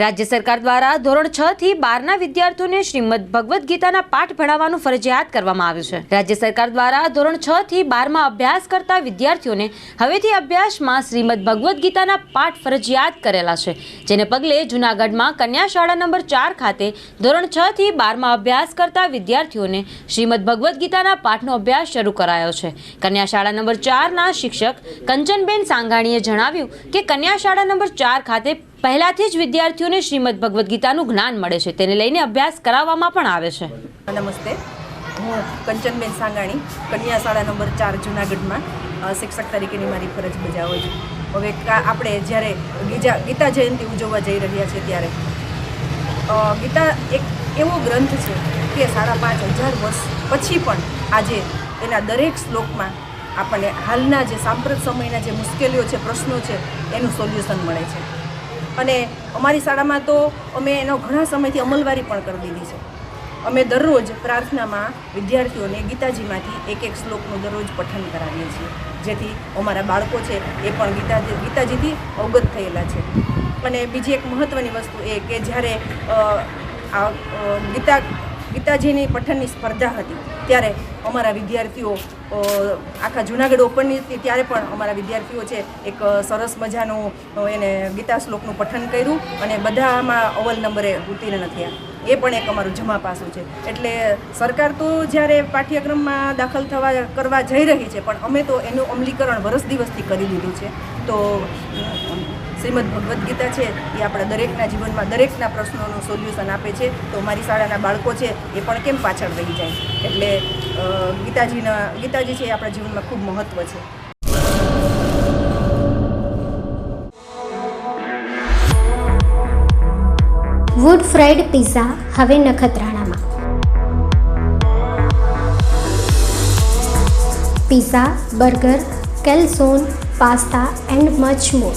રાજ્ય સરકાર દ્વારા ધોરણ છ થી બારના વિદ્યાર્થીઓને શ્રીમદ ભગવદ્ ગીતાના પાઠ ભણાવવાનું ફરજિયાત કરવામાં આવ્યું છે. રાજ્ય સરકાર દ્વારા ધોરણ છ થી બારમાં અભ્યાસ કરતા વિદ્યાર્થીઓને હવેથી અભ્યાસમાં શ્રીમદ ભગવદ્ ગીતાના પાઠ ફરજિયાત કરેલા છે. જેને પગલે જૂનાગઢમાં કન્યા શાળા નંબર ચાર ખાતે ધોરણ છ થી બારમાં અભ્યાસ કરતા વિદ્યાર્થીઓને શ્રીમદ ભગવદ્ ગીતાના પાઠનો અભ્યાસ શરૂ કરાયો છે. કન્યા શાળા નંબર ચારના શિક્ષક કંચનબેન સાંગાણીએ જણાવ્યું કે કન્યા શાળા નંબર ચાર ખાતે પહેલાથી જ વિદ્યાર્થીઓને શ્રીમદ ભગવદ્ ગીતાનું જ્ઞાન મળે છે. તેને લઈને અભ્યાસ કરાવવામાં પણ આવે છે. નમસ્તે. હું કંચનબેન સાંગાણી, કન્યા શાળા નંબર ચાર, જુનાગઢમાં શિક્ષક તરીકેની મારી ફરજ બજાવું છું. હવે આપણે જ્યારે ગીજા, ગીતા જયંતિ ઉજવવા જઈ રહ્યા છીએ ત્યારે ગીતા એક એવો ગ્રંથ છે કે સાડા પાંચ હજાર વર્ષ પછી પણ આજે એના દરેક શ્લોકમાં આપણને હાલના જે સાંપ્રત સમયના જે મુશ્કેલીઓ છે, પ્રશ્નો છે, એનું સોલ્યુશન મળે છે. અને અમારી શાળામાં તો અમે એનો ઘણા સમયથી અમલવારી પણ કરી દીધી છે. અમે દરરોજ પ્રાર્થનામાં વિદ્યાર્થીઓને ગીતાજીમાંથી એક એક શ્લોકનું દરરોજ પઠન કરાવીએ છીએ. જેથી અમારા બાળકો છે એ પણ ગીતા ગીતાજીથી અવગત થયેલા છે. અને બીજી એક મહત્ત્વની વસ્તુ એ કે જ્યારે આ ગીતા ગીતાજીની પઠનની સ્પર્ધા હતી. ત્યારે અમારા વિદ્યાર્થીઓ આખા જુનાગઢ ઓપનની હતી ત્યારે પણ અમારા વિદ્યાર્થીઓ છે, એક સરસ મજાનું એને ગીતા શ્લોકનું પઠન કર્યું અને બધામાં અવ્વલ નંબરે ઉત્તીર્ણ થયા. એ પણ એક અમારું જમા પાસું છે. એટલે સરકાર તો જ્યારે પાઠ્યક્રમમાં દાખલ થવા, કરવા જઈ રહી છે, પણ અમે તો એનું અમલીકરણ વરસ દિવસથી કરી દીધું છે. તો શ્રીમદ ભગવદ્ ગીતા છે, એ આપણા દરેકના જીવનમાં દરેકના પ્રશ્નોનું સોલ્યુશન આપે છે. તો મારી શાળાના બાળકો છે, એ પણ કેમ પાછળ રહી જાય? એટલે ગીતાજીના, ગીતાજી છે, એ આપણા જીવનમાં ખૂબ મહત્ત્વ છે. વુડ ફ્રાઈડ પિઝા હવે નખત્રાણામાં. Pizza burger calzone pasta and much more